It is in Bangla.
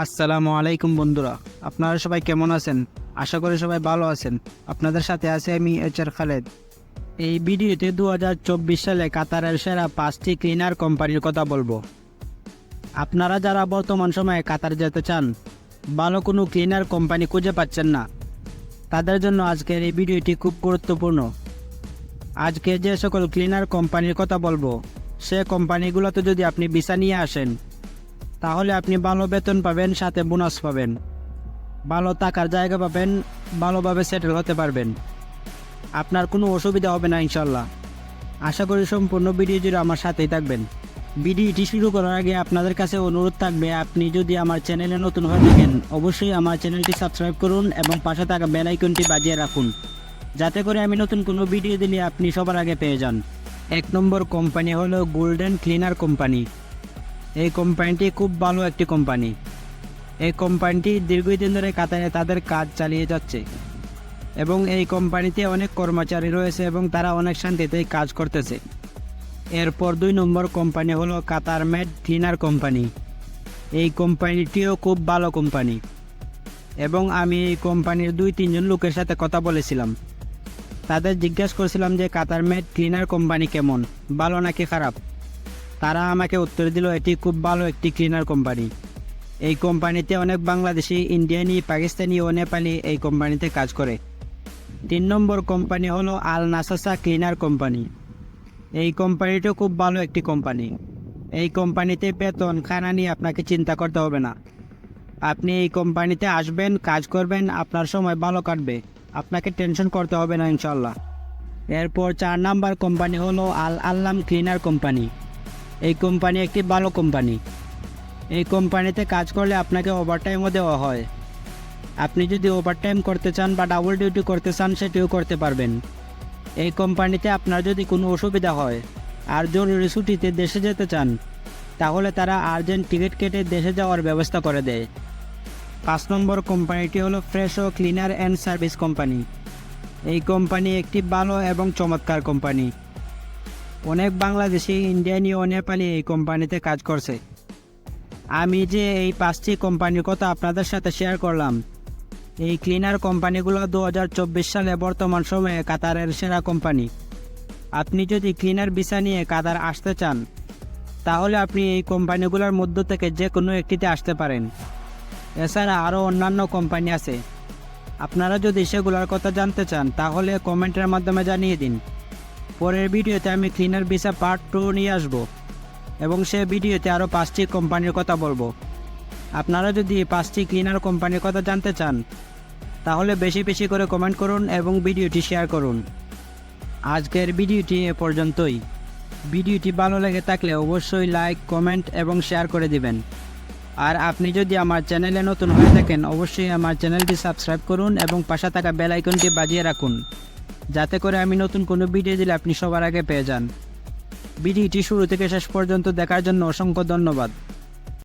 আসসালামু আলাইকুম বন্ধুরা, আপনারা সবাই কেমন আছেন? আশা করি সবাই ভালো আছেন। আপনাদের সাথে আছে আমি এইচ আর খালেদ। এই ভিডিওতে দু হাজার চব্বিশ সালে কাতারের সেরা পাঁচটি ক্লিনার কোম্পানির কথা বলব। আপনারা যারা বর্তমান সময়ে কাতার যেতে চান, ভালো কোনো ক্লিনার কোম্পানি খুঁজে পাচ্ছেন না। তাদের জন্য আজকের এই ভিডিওটি খুব গুরুত্বপূর্ণ। আজকে যে সকল ক্লিনার কোম্পানির কথা বলব, সে কোম্পানিগুলোতে যদি আপনি ভিসা নিয়ে আসেন তাহলে আপনি ভালো বেতন পাবেন, সাথে বোনাস পাবেন। ভালো টাকার জায়গা পাবেন, ভালোভাবে সেটেল হতে পারবেন। আপনার কোনো অসুবিধা হবে না ইনশাল্লাহ আশা করি সম্পূর্ণ ভিডিও জুড়ে আমার সাথেই থাকবেন। ভিডিওটি শুরু করার আগে আপনাদের কাছে অনুরোধ থাকবে, আপনি যদি আমার চ্যানেলে নতুন হয়ে থাকেন, অবশ্যই আমার চ্যানেলটি সাবস্ক্রাইব করুন এবং পাশে থাকা বেল আইকনটি বাজিয়ে রাখুন। যাতে করে আমি নতুন কোনো ভিডিও দিলে আপনি সবার আগে পেয়ে যান। এক নম্বর কোম্পানি হলো গোল্ডেন ক্লিনার কোম্পানি এই কোম্পানিটি খুব ভালো একটি কোম্পানি এই কোম্পানিটি দীর্ঘদিন ধরে কাতারে তাদের কাজ চালিয়ে যাচ্ছে এবং এই কোম্পানিতে অনেক কর্মচারী রয়েছে এবং তারা অনেক শান্তিতে কাজ করতেছে। এরপর দুই নম্বর কোম্পানি হলো কাতার মেড ক্লিনার কোম্পানি এই কোম্পানিটিও খুব ভালো কোম্পানি এবং আমি এই কোম্পানির দুই, তিনজন লোকের সাথে কথা বলেছিলাম। তাদের জিজ্ঞাসা করছিলাম যে কাতার মেড ক্লিনার কোম্পানি কেমন, ভালো নাকি খারাপ? তারা আমাকে উত্তর দিল, এটি খুব ভালো একটি ক্লিনার কোম্পানি এই কোম্পানিতে অনেক বাংলাদেশি ইন্ডিয়ানি পাকিস্তানি ও নেপালি এই কোম্পানিতে কাজ করে। তিন নম্বর কোম্পানি হলো আল নাসাসা ক্লিনার কোম্পানি এই কোম্পানিটা খুব ভালো একটি কোম্পানি এই কোম্পানিতে বেতন খানা নিয়ে আপনাকে চিন্তা করতে হবে না। আপনি এই কোম্পানিতে আসবেন, কাজ করবেন, আপনার সময় ভালো কাটবে। আপনাকে টেনশন করতে হবে না ইনশাল্লাহ এরপর চার নাম্বার কোম্পানি হলো আল আল্লাম ক্লিনার কোম্পানি এই কোম্পানি একটি ভালো কোম্পানি। এই কোম্পানিতে কাজ করলে আপনাকে ওভারটাইমও দেওয়া হয়। আপনি যদি ওভারটাইম করতে চান বা ডাবল ডিউটি করতে চান, সেটিও করতে পারবেন। এই কোম্পানিতে আপনার যদি কোনো অসুবিধা হয়, আর জরুরি ছুটিতে দেশে যেতে চান, তাহলে তারা আর্জেন্ট টিকিট কেটে দেশে যাওয়ার ব্যবস্থা করে দেয়। পাঁচ নম্বর কোম্পানিটি হলো Fresho cleaner and service company. এই কোম্পানি একটি ভালো এবং চমৎকার কোম্পানি। অনেক বাংলাদেশি, ইন্ডিয়ানি ও নেপালি এই কোম্পানিতে কাজ করছে। আমি যে এই পাঁচটি কোম্পানির কথা আপনাদের সাথে শেয়ার করলাম, এই ক্লিনার কোম্পানিগুলো দু হাজার চব্বিশ সালে বর্তমান সময়ে কাতারের সেরা কোম্পানি। আপনি যদি ক্লিনার ভিসা নিয়ে কাতার আসতে চান, তাহলে আপনি এই কোম্পানিগুলোর মধ্য থেকে যে কোনো একটিতে আসতে পারেন। এছাড়া আরও অন্যান্য কোম্পানি আছে। আপনারা যদি সেগুলোর কথা জানতে চান, তাহলে কমেন্টের মাধ্যমে জানিয়ে দিন। পরের ভিডিওতে আমি ক্লিনার ভিসা পার্ট টু নিয়ে আসব এবং সে ভিডিওতে আরও পাঁচটি কোম্পানির কথা বলব। আপনারা যদি পাঁচটি ক্লিনার কোম্পানির কথা জানতে চান, তাহলে বেশি বেশি করে কমেন্ট করুন এবং ভিডিওটি শেয়ার করুন। আজকের ভিডিওটি এ পর্যন্তই। ভিডিওটি ভালো লেগে থাকলে অবশ্যই লাইক কমেন্ট এবং শেয়ার করে দিবেন। আর আপনি যদি আমার চ্যানেলে নতুন হয়ে থাকেন, অবশ্যই আমার চ্যানেলটি সাবস্ক্রাইব করুন এবং পাশে থাকা বেল আইকনটি বাজিয়ে রাখুন। যাতে করে আমি নতুন কোনো ভিডিও দিলে আপনি সবার আগে পেয়ে যান। ভিডিওটি শুরু থেকে শেষ পর্যন্ত দেখার জন্য অসংখ্য ধন্যবাদ।